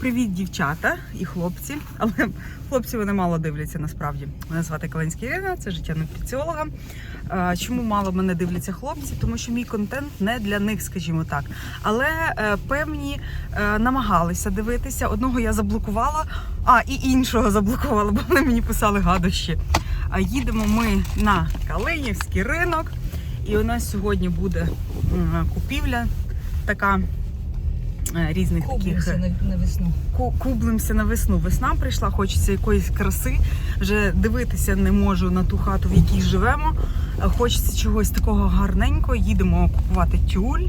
Привіт, дівчата і хлопці. Але хлопці вони мало дивляться насправді. Мене звати Калинська Ірина, це життя нутриціолога. Чому мало мене дивляться хлопці? Тому що мій контент не для них, скажімо так. Але е, певні е, намагалися дивитися. Одного я заблокувала, а і іншого заблокувала, бо вони мені писали гадощі. Їдемо ми на Калинівський ринок, і у нас сьогодні буде купівля така е, різних таких. Кублимося на, на весну. Ку- кублимося на весну. Весна прийшла, хочеться якоїсь краси. Вже дивитися не можу на ту хату, в якій живемо. Е, Хочеться чогось такого гарненького. Їдемо купувати тюль,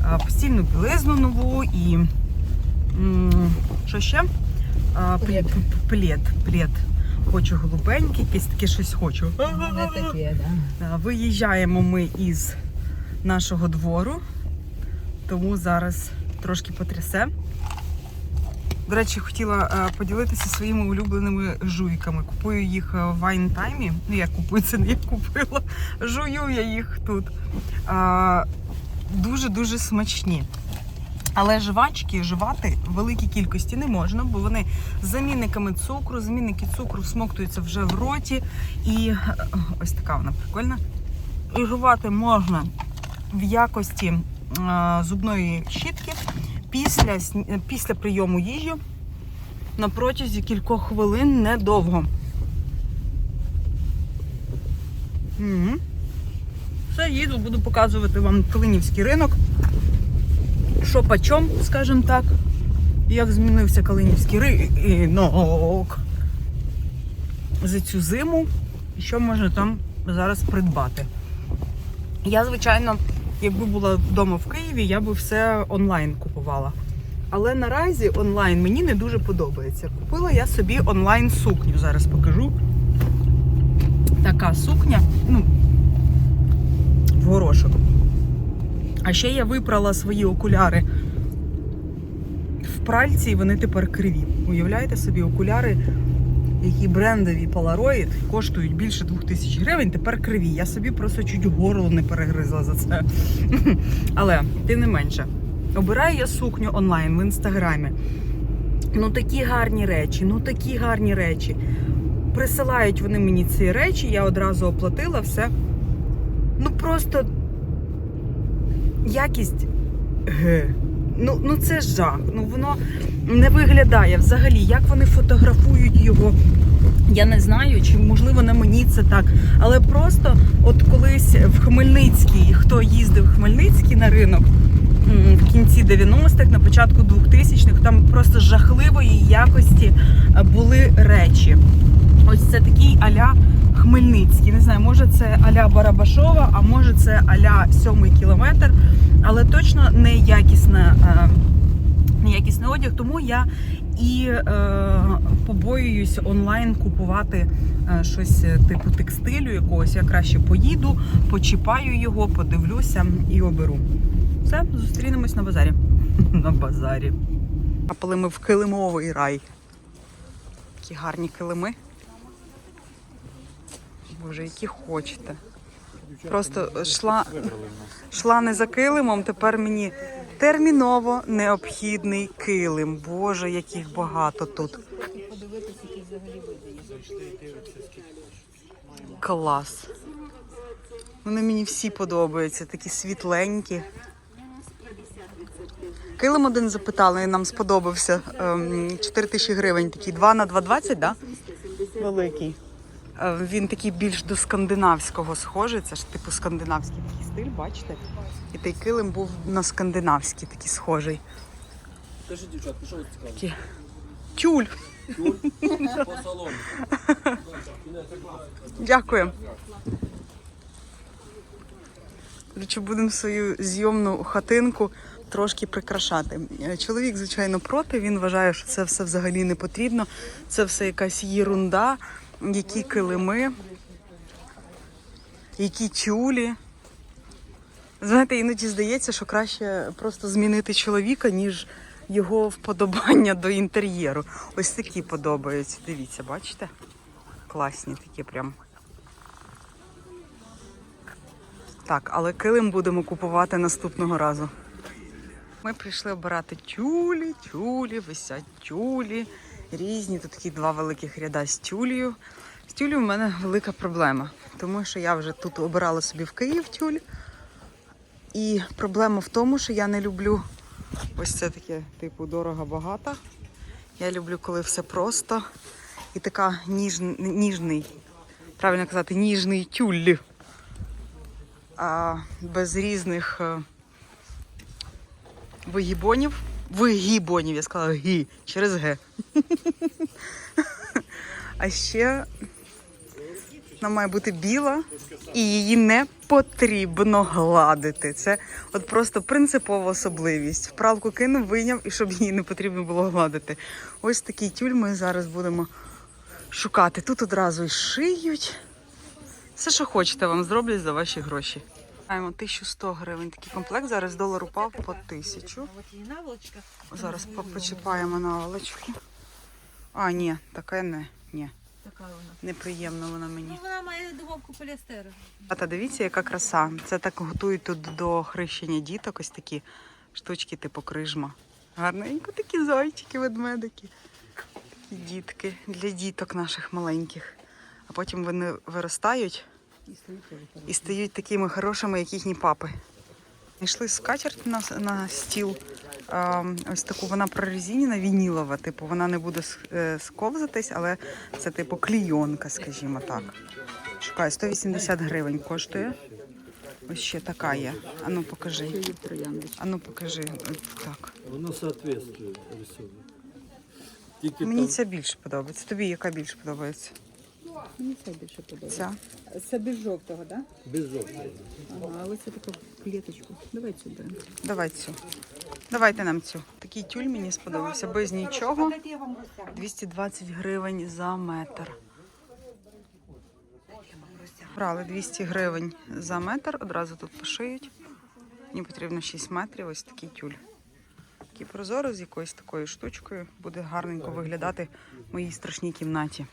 е, постільну білизну нову і що ще? Е, Плед. п- п- Плед, плед. Хочу голубенький, якесь таке щось хочу. Не таке, да. Е, Виїжджаємо ми із нашого двору, тому зараз трошки потрясе. До речі, хотіла е, поділитися своїми улюбленими жуйками. Купую їх е, в Вайнтаймі. Ну, як купую, це не я купила. Жую я їх тут. Е, Дуже-дуже смачні. Але жвачки жувати в великій кількості не можна, бо вони замінниками цукру, замінники цукру всмоктуються вже в роті. І ось така вона прикольна. І жувати можна в якості зубної щітки після, після прийому їжі на протязі кількох хвилин недовго. Все, їду, буду показувати вам Калинівський ринок. Що почом, скажімо так. Як змінився Калинівський ринок за цю зиму. І що можна там зараз придбати. Я, звичайно, якби була вдома в Києві, я би все онлайн купувала. Але наразі онлайн мені не дуже подобається. Купила я собі онлайн сукню. Зараз покажу. Така сукня, ну, в горошок. А ще я випрала свої окуляри в пральці, і вони тепер криві. Уявляєте собі, окуляри, які брендові Polaroid, коштують більше 2000 гривень, тепер криві. Я собі просто чуть горло не перегризла за це. Але, тим не менше, обираю я сукню онлайн в інстаграмі. Ну такі гарні речі, ну такі гарні речі. Присилають вони мені ці речі, я одразу оплатила все. Ну просто якість. Ге. Ну, ну це жах. Ну воно не виглядає взагалі, як вони фотографують його. Я не знаю, чи можливо на мені це так. Але просто, от колись в Хмельницький, хто їздив в Хмельницький на ринок в кінці 90-х, на початку 2000-х, там просто жахливої якості е, були речі. Ось це такий аля Хмельницький. Не знаю, може це аля Барабашова, а може це аля сьомий кілометр, але точно не якісна. е, Неякісний одяг, тому я і е, побоююсь онлайн купувати е, щось е, типу текстилю якогось. Я краще поїду, почіпаю його, подивлюся і оберу. Все, зустрінемось на базарі. На базарі. Трапили ми в килимовий рай. Такі гарні килими. Боже, які хочете. Просто йшла, йшла не за килимом, тепер мені терміново необхідний килим. Боже, яких багато тут. Клас. Вони мені всі подобаються, такі світленькі. Килим один запитали, і нам сподобався. Ем, 4 тисячі гривень, такий 2 на 2,20, да? Великий. Е, Він такий більш до скандинавського схожий. Це ж типу скандинавський такий стиль, бачите? І той килим був на скандинавський такий схожий. Скажи, дівчатка, що ви цікаво? Такі. Тюль. По салону. Дякую. Коротше, будемо свою зйомну хатинку трошки прикрашати. Е, Чоловік, звичайно, проти. Він вважає, що це все взагалі не потрібно. Це все якась єрунда, які килими, які тюлі. Знаєте, іноді здається, що краще просто змінити чоловіка, ніж його вподобання до інтер'єру. Ось такі подобаються. Дивіться, бачите? Класні такі прям. Так, але килим будемо купувати наступного разу. Ми прийшли обирати тюлі, тюлі, висять тюлі. Різні. Тут такі два великих ряда з тюлею. З тюлею в мене велика проблема, тому що я вже тут обирала собі в Київ тюль. І проблема в тому, що я не люблю ось це таке, типу, дорого-багато. Я люблю, коли все просто і така ніж, ніжний, правильно казати, ніжний тюль. А, без різних е, вигібонів. Вигібонів, я сказала гі через Г. А ще вона має бути біла і її не потрібно гладити. Це от просто принципова особливість. В пралку кинув, вийняв і щоб її не потрібно було гладити. Ось такий тюль ми зараз будемо шукати. Тут одразу і шиють. Все, що хочете, вам зроблять за ваші гроші. Маємо 1100 гривень. Такий комплект. Зараз долар упав по 1000. Вот и наволочка. Зараз почіпаємо наволочку. А, ні, таке не. Ні, Така вона. неприємно вона Ну, мені. вона має дубовку поліестеру. А та дивіться, яка краса. Це так готують тут до хрещення діток, ось такі штучки, типу крижма. Гарненько такі зайчики, ведмедики. Такі дітки для діток наших маленьких. А потім вони виростають і стають такими хорошими, як їхні папи. Знайшли скатерть на, на стіл. А, ось таку вона прорезинена, вінілова, типу, вона не буде е, сковзатись, але це типу клійонка, скажімо так. Шукаю, 180 гривень коштує. Ось ще така є. Ану покажи. Ану покажи. Так. Воно соответствує рисунку. Мені ця більше подобається. Тобі яка більше подобається? Мені це більше подобається. Це без жовтого, так? без жовтого. Ага, але це таку клеточку. Давай сюди. Давай цю. Давайте нам цю. Такий тюль мені сподобався. Без нічого. 220 гривень за метр. Брали 200 гривень за метр, одразу тут пошиють. Мені потрібно 6 метрів, ось такий тюль. Такий прозорий з якоюсь такою штучкою буде гарненько виглядати в моїй страшній кімнаті.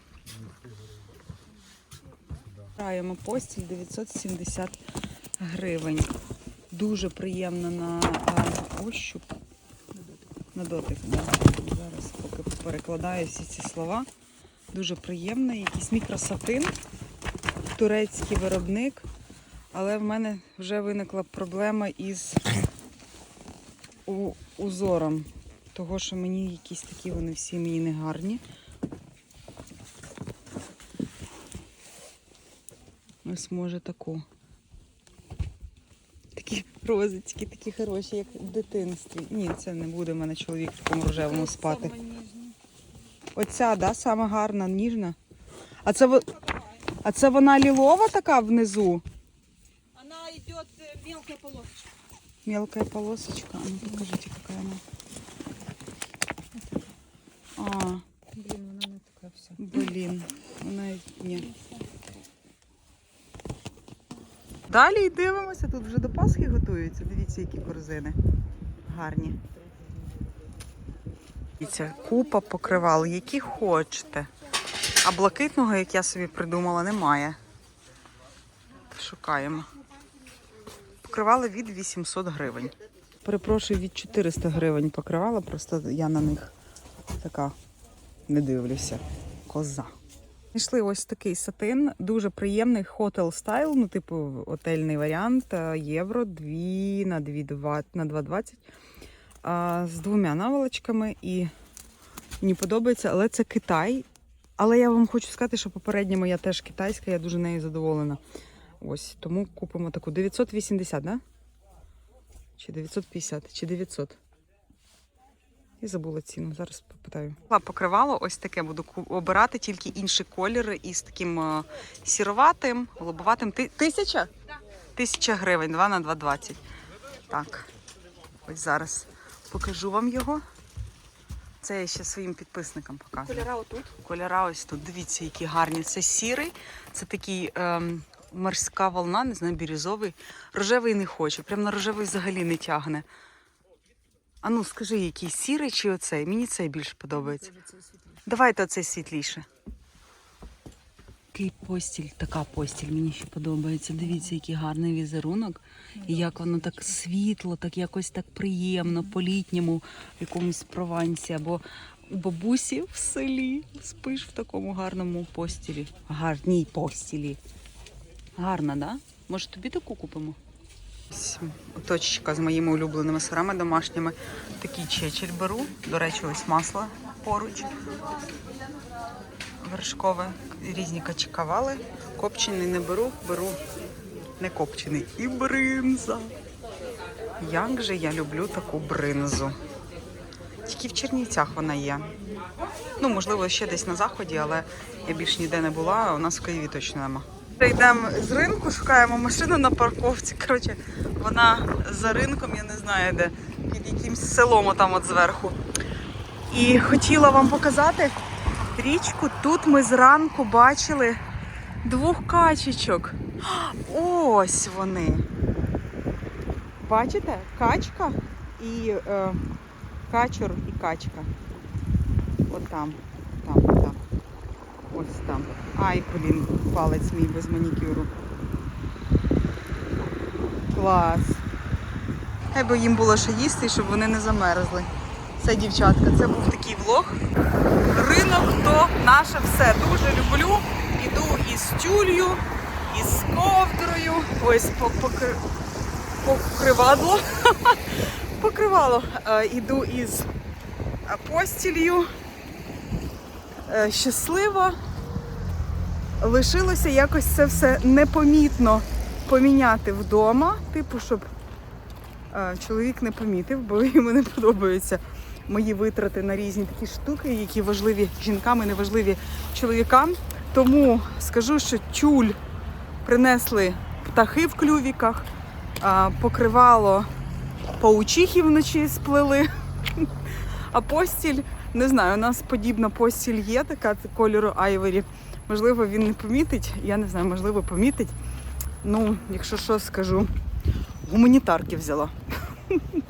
Граємо постіль 970 гривень. Дуже приємно на ощуп. На дотик, да. Зараз поки перекладаю всі ці слова. Дуже приємно. Якийсь мікросатин, турецький виробник. Але в мене вже виникла проблема із узором. Того, що мені якісь такі вони всі мені не гарні. Ось може таку. Такі розочки, такі хороші, як в дитинстві. Ні, це не буде в мене чоловік в такому рожевому спати. Оця, да, сама гарна, ніжна. А це, а це вона лілова така внизу? Вона йде мелка полосочка. Мелкая полосочка. Ну покажите, какая она. А, Блін, вона не така вся. блін. Вона ні. Далі дивимося, тут вже до Пасхи готуються. Дивіться, які корзини. Гарні. Дивіться, купа покривал, які хочете. А блакитного, як я собі придумала, немає. Шукаємо. Покривали від 800 гривень. Перепрошую, від 400 гривень покривала, просто я на них така не дивлюся. Коза. Знайшли ось такий сатин, дуже приємний hotel style, ну, типу, отельний варіант. е, Євро 2 на 2,20 на 2,20 з двома наволочками. І мені подобається, але це Китай. Але я вам хочу сказати, що попередня моя теж китайська, я дуже нею задоволена. Ось, тому купимо таку 980, да? Чи 950, чи 900. Я забула ціну, зараз попитаю. Покривало ось таке буду ку- обирати, тільки інші кольори із таким е, сіроватим, голубоватим. Ти- Тисяча? Тисяча гривень, 2 на 2,20. Так, ось зараз покажу вам його. Це я ще своїм підписникам показую. Кольора отут. Кольора ось тут. Дивіться, які гарні. Це сірий, це такий ем, морська волна, не знаю, бірюзовий. Рожевий не хочу. Прям на рожевий взагалі не тягне. А ну, скажи, який сірий чи оцей? Мені цей більше подобається. Давайте оцей світліше. Такий постіль, така постіль мені ще подобається. Дивіться, який гарний візерунок. І як воно так світло, так якось так приємно, по-літньому, в якомусь провансі або у бабусі в селі спиш в такому гарному постілі. Гарній постілі. Гарна, да? Може, тобі таку купимо? Точечка з моїми улюбленими сирами домашніми. Такий чечель беру. До речі, ось масло поруч. Вершкове. Різні качкавали. Копчений не беру, беру не копчений. І бринза. Як же я люблю таку бринзу. Тільки в Чернівцях вона є. Ну, можливо, ще десь на заході, але я більш ніде не була, у нас в Києві точно нема. Йдемо з ринку, шукаємо машину на парковці. Коротше, вона за ринком, я не знаю де, під якимсь селом там от зверху. І хотіла вам показати річку. Тут ми зранку бачили двох качечок. Ось вони. Бачите? Качка і е, качур і качка. От там. Ось там. Ай, блін, палець мій без манікюру. Клас. Хай би їм було що їсти, щоб вони не замерзли. Це дівчатка, це був такий влог. Ринок то наше все. Дуже люблю. Іду із тюлью, із ковдрою. Ось по- покри- покривадло. Покривало. Е, Іду із постілью. Е, Щаслива. Лишилося якось це все непомітно поміняти вдома, типу, щоб е, чоловік не помітив, бо йому не подобаються мої витрати на різні такі штуки, які важливі жінкам і неважливі чоловікам. Тому скажу, що тюль принесли птахи в клювіках, а, покривало паучихи вночі сплели. А постіль, не знаю, у нас подібна постіль є, така кольору айворі. Можливо, він не помітить. Я не знаю, можливо, помітить. Ну, якщо що скажу, гуманітарки взяла.